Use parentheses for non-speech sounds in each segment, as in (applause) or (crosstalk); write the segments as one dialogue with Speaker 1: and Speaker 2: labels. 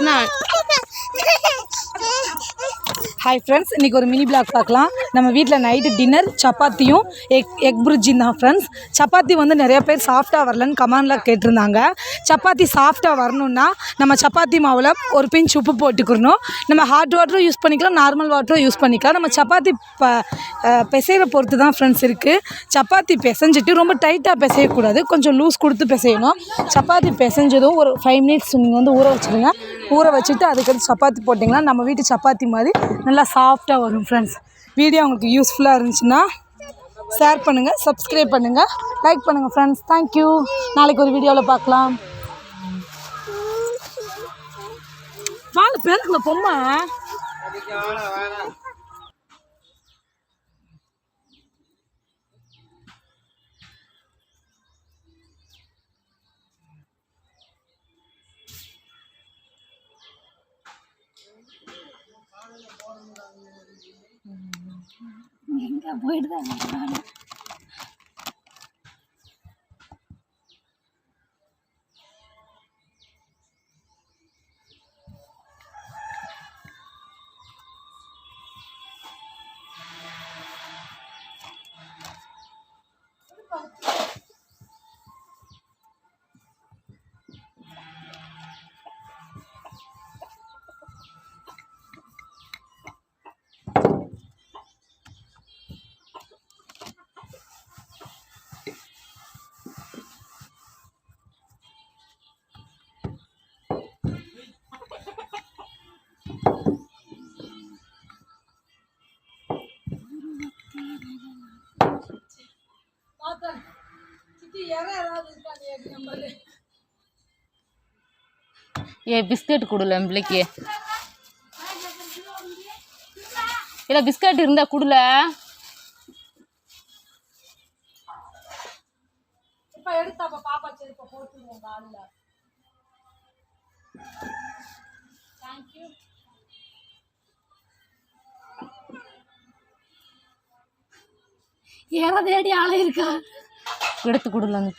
Speaker 1: 妈妈 (laughs) hi friends இன்றைக்கி ஒரு mini black பார்க்கலாம். நம்ம வீட்டில் நைட்டு டின்னர் சப்பாத்தியும் எக் எக் புரிஜின் தான் ஃப்ரெண்ட்ஸ் சப்பாத்தி வந்து நிறைய பேர் சாஃப்டாக வரலன்னு கமாண்டில் கேட்டிருந்தாங்க. சப்பாத்தி சாஃப்டாக வரணுன்னா நம்ம சப்பாத்தி மாவில் ஒரு பிஞ்ச் உப்பு போட்டுக்கிறணும் நம்ம ஹாட் வாட்டரும் யூஸ் பண்ணிக்கலாம் நார்மல் வாட்டரும் யூஸ் பண்ணிக்கலாம். நம்ம சப்பாத்தி ப அஹ், பொறுத்து தான் ஃப்ரெண்ட்ஸ் இருக்குது சப்பாத்தி பிசைஞ்சிட்டு ரொம்ப டைட்டாக பிசையக்கூடாது. கொஞ்சம் லூஸ் கொடுத்து பிசையணும். சப்பாத்தி பிசைஞ்சதும் ஒரு ஃபைவ் மினிட்ஸ் நீங்கள் வந்து ஊற வச்சுருங்க. ஊற வச்சுட்டு அதுக்கடுத்து சப்பாத்தி போட்டிங்கன்னா நம்ம வீட்டு சப்பாத்தி மாதிரி நல்லா சாஃப்டாக வரும் ஃப்ரெண்ட்ஸ் வீடியோ உங்களுக்கு யூஸ்ஃபுல்லாக இருந்துச்சுன்னா ஷேர் பண்ணுங்கள் சப்ஸ்கிரைப் பண்ணுங்கள் லைக் பண்ணுங்கள் ஃப்ரெண்ட்ஸ் தேங்க்யூ நாளைக்கு ஒரு வீடியோவில் பார்க்கலாம். வாங்க பேருக்குல பொம்மை. எங்கே போயிட்டு தான்
Speaker 2: ஏ பிஸ்கட் கொடுல பிள்ளைக்கு. இல்லை பிஸ்கட் இருந்தா கொடுல.
Speaker 1: இப்போ எடுத்து அப்போ பாப்பா செருப்பை போட்டுருவோம் காலில். தேங்க்யூ யாரோ தேடி ஆளே இருக்கா?
Speaker 2: எடுத்து கொடுல அந்த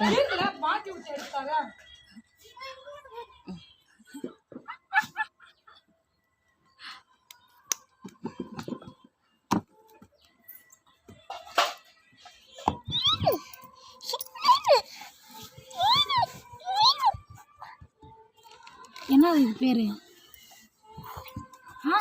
Speaker 1: என்ன இது பேரு? ஆ?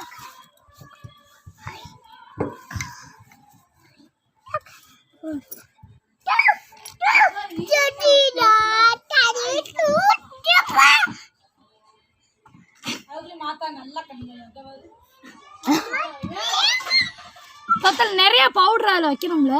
Speaker 1: பத்தல் நிறைய பவுடர் அதில் வைக்கணும்ல?